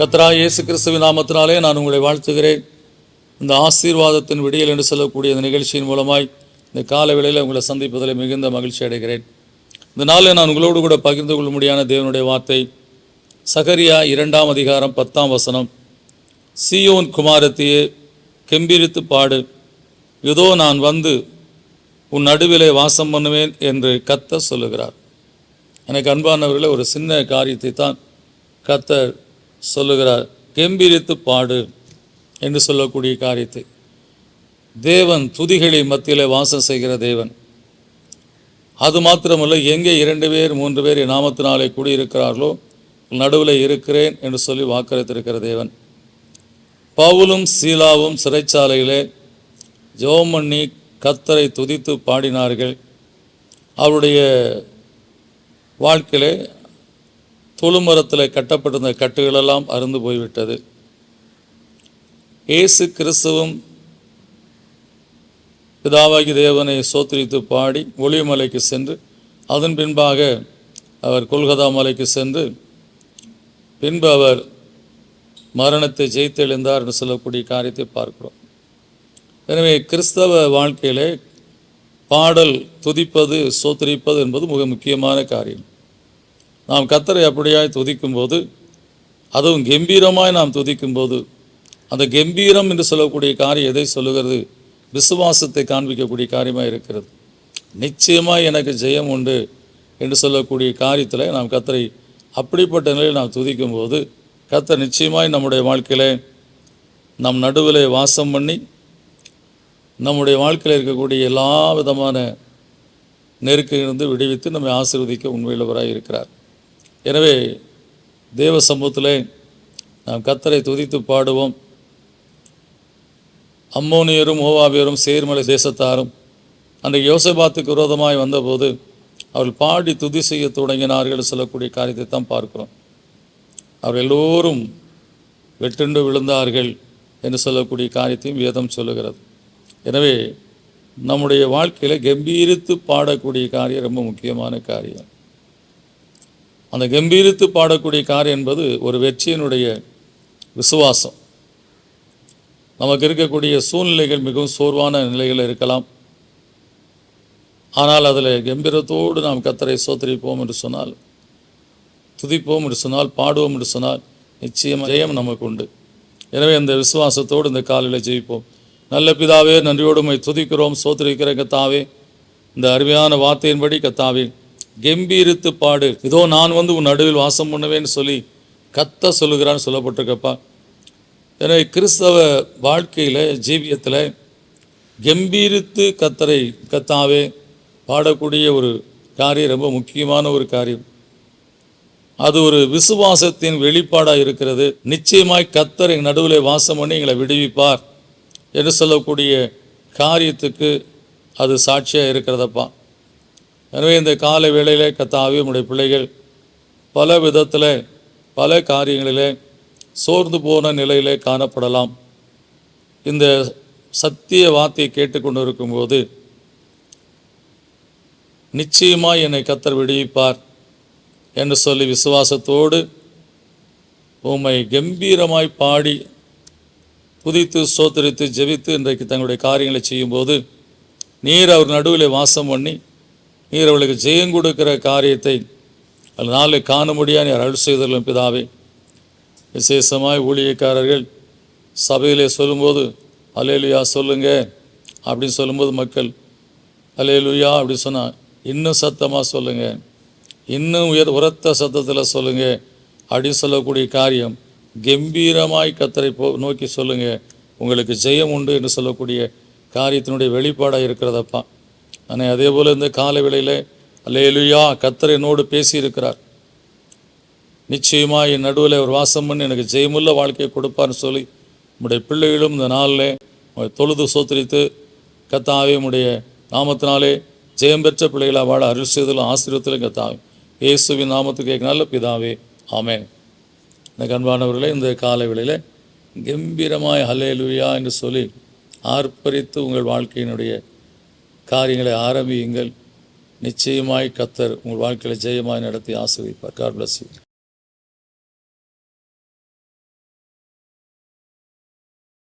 கத்ரா இயேசு கிறிஸ்துவின் நாமத்தினாலே நான் உங்களை வாழ்த்துகிறேன். இந்த ஆசீர்வாதத்தின் விடியல் என்று சொல்லக்கூடிய இந்த நிகழ்ச்சியின் மூலமாய் இந்த கால வேளையில் உங்களை சந்திப்பதில் மிகுந்த மகிழ்ச்சி அடைகிறேன். இந்த நாளில் நான் உங்களோடு கூட பகிர்ந்து கொள்ள முடியான தேவனுடைய வார்த்தை சகரியா இரண்டாம் அதிகாரம் பத்தாம் வசனம். சியோன் குமாரத்தையே கெம்பிரித்து பாடு. இதோ நான் வந்து உன் நடுவிலே வாசம் பண்ணுவேன் என்று கத்த சொல்லுகிறார். எனக்கு அன்பானவர்களை ஒரு சின்ன காரியத்தை தான் கத்தர் சொல்லுகிறார் கெம்பீரித்து பாடு என்று சொல்லக்கூடிய காரியத்தை. தேவன் துதிகளை மத்தியிலே வாசம் செய்கிற தேவன். அது மாத்திரமல்ல எங்கே இரண்டு பேர் மூன்று பேர் நாமத்தினாலே கூடியிருக்கிறார்களோ நடுவில் இருக்கிறேன் என்று சொல்லி வாக்களித்திருக்கிற தேவன். பவுலும் சீலாவும் சிறைச்சாலையிலே ஜோமண்ணி பண்ணி கத்தரை துதித்து பாடினார்கள். அவருடைய வாழ்க்கையிலே தொழுமரத்தில் கட்டப்பட்டிருந்த கட்டுகளெல்லாம் அருந்து போய்விட்டது. இயேசு கிறிஸ்துவும் பிதாவாகி தேவனை சோத்திரித்து பாடி ஒளிமலைக்கு சென்று அதன் பின்பாக அவர் கொல்கதா மலைக்கு சென்று பின்பு அவர் மரணத்தை ஜெயித்தெழுந்தார் என்று சொல்லக்கூடிய காரியத்தை பார்க்கிறோம். எனவே கிறிஸ்தவ வாழ்க்கையிலே பாடல் துதிப்பது சோத்திரிப்பது என்பது மிக முக்கியமான காரியம். நாம் கத்தரை அப்படியாய் துதிக்கும்போது அதுவும் கம்பீரமாய் நாம் துதிக்கும்போது அந்த கம்பீரம் என்று சொல்லக்கூடிய காரியம் எதை சொல்லுகிறது? விசுவாசத்தை காண்பிக்கக்கூடிய காரியமாக இருக்கிறது. நிச்சயமாக எனக்கு ஜெயம் உண்டு என்று சொல்லக்கூடிய காரியத்தில் நாம் கத்தரை அப்படிப்பட்ட நிலையில் நாம் துதிக்கும்போது கத்தர் நிச்சயமாய் நம்முடைய வாழ்க்கையில் நம் நடுவில் வாசம் பண்ணி நம்முடைய வாழ்க்கையில் இருக்கக்கூடிய எல்லா விதமான நெருக்கிலிருந்து விடுவித்து நம்மை ஆசீர்வதிக்க உண்மையுள்ளவராக இருக்கிறார். எனவே தேவ சமூகத்தில் நாம் கத்தரை துதித்து பாடுவோம். அம்மோனியரும் ஓவாபியரும் சேர்மலை தேசத்தாரும் அன்றைக்கு யோசபாத்துக்கு விரோதமாய் வந்தபோது அவர்கள் பாடி துதி செய்ய தொடங்கினார்கள் சொல்லக்கூடிய காரியத்தை தான் பார்க்கிறோம். அவர் எல்லோரும் வெட்டுண்டு விழுந்தார்கள் என்று சொல்லக்கூடிய காரியத்தையும் வேதம் சொல்லுகிறது. எனவே நம்முடைய வாழ்க்கையில் கம்பீரித்து பாடக்கூடிய காரியம் ரொம்ப முக்கியமான காரியம். அந்த கம்பீரித்து பாடக்கூடிய காரியம் என்பது ஒரு வெற்றியினுடைய விசுவாசம். நமக்கு இருக்கக்கூடிய சூழ்நிலைகள் மிகவும் சோர்வான நிலைகள் இருக்கலாம். ஆனால் அதில் கம்பீரத்தோடு நாம் கத்தரை சோத்தரிப்போம் என்று சொன்னால் துதிப்போம் என்று சொன்னால் பாடுவோம் என்று சொன்னால் நிச்சயம் ஜெயம் நமக்கு உண்டு. எனவே அந்த விசுவாசத்தோடு இந்த காலையில் ஜெயிப்போம். நல்ல பிதாவே நன்றியோடு துதிக்கிறோம் சோத்திரிக்கிற கத்தாவே. இந்த அருமையான வார்த்தையின்படி கத்தாவே கம்பீரித்து பாடு. இதோ நான் வந்து உன் நடுவில் வாசம் பண்ணுவேன்னு சொல்லி கத்த சொல்லுகிறான்னு சொல்லப்பட்டிருக்கப்பா. எனவே கிறிஸ்தவ வாழ்க்கையில் ஜீவியத்தில் கம்பீரித்து கத்தரை கத்தாவே பாடக்கூடிய ஒரு காரியம் ரொம்ப முக்கியமான ஒரு காரியம். அது ஒரு விசுவாசத்தின் வெளிப்பாடாக இருக்கிறது. நிச்சயமாய் கத்தர் எங்கள் நடுவில் வாசம் பண்ணி எங்களை விடுவிப்பார் என்று சொல்லக்கூடிய காரியத்துக்கு அது சாட்சியாக இருக்கிறதப்பா. எனவே இந்த கால வேளையிலே கத்தாவி உடைய பிள்ளைகள் பல விதத்தில் பல காரியங்களிலே சோர்ந்து போன நிலையிலே காணப்படலாம். இந்த சத்திய வார்த்தையை கேட்டுக்கொண்டு இருக்கும்போது நிச்சயமாக என்னை கத்தர் விடுவிப்பார் என்று சொல்லி விசுவாசத்தோடு உம்மை கம்பீரமாய் பாடி புதித்து சோத்தரித்து ஜெபித்து இன்றைக்கு தங்களுடைய காரியங்களை செய்யும்போது நீர் அவர் நடுவில் வாசம் பண்ணி நீர் அவளுக்கு ஜெயம் கொடுக்கிற காரியத்தை அது நாளில் காண முடியாது நீர் அருள் செய்தலும் பிதாவே. விசேஷமாய் ஊழியக்காரர்கள் சபையிலே சொல்லும்போது அலேலுயா சொல்லுங்க. அப்படின்னு சொல்லும்போது மக்கள் அலேலுயா அப்படி சொன்னால் இன்னும் சத்தமாக சொல்லுங்கள் இன்னும் உயர் உரத்த சத்தத்தில் சொல்லுங்க. அப்படின்னு சொல்லக்கூடிய காரியம் கம்பீரமாய் கத்தரை போ நோக்கி சொல்லுங்க. உங்களுக்கு ஜெயம் உண்டு என்று சொல்லக்கூடிய காரியத்தினுடைய வெளிப்பாடாக இருக்கிறதப்பா. ஆனால் அதே போல் இந்த கால வேளையில் அல்லேலுயா கத்தர் என்னோடு பேசியிருக்கிறார். நிச்சயமாக என் நடுவில் ஒரு வாசம் பண்ணி எனக்கு ஜெயமுள்ள வாழ்க்கையை கொடுப்பார்னு சொல்லி உம்முடைய பிள்ளைகளும் இந்த நாளில் தொழுது சோத்திரித்து கத்தாவே உம்முடைய நாமத்தினாலே ஜெயம் பெற்ற பிள்ளைகளாக வாழ அருள் செய்தலும் ஆசிரியத்திலும் கத்தாவே இயேசுவின் நாமத்துக்கு கேட்க நல்ல பிதாவே ஆமே இந்த கண்பானவர்களே இந்த காலை வேளையில் கம்பீரமாய் ஹல்லேலூயா என்று சொல்லி ஆர்ப்பரித்து உங்கள் வாழ்க்கையினுடைய காரியங்களை ஆரம்பியுங்கள். நிச்சயமாய் கத்தர் உங்கள் வாழ்க்கையில் ஜெயமாய் நடத்தி ஆசிரியப்பார் காட் பிளஸ் யூ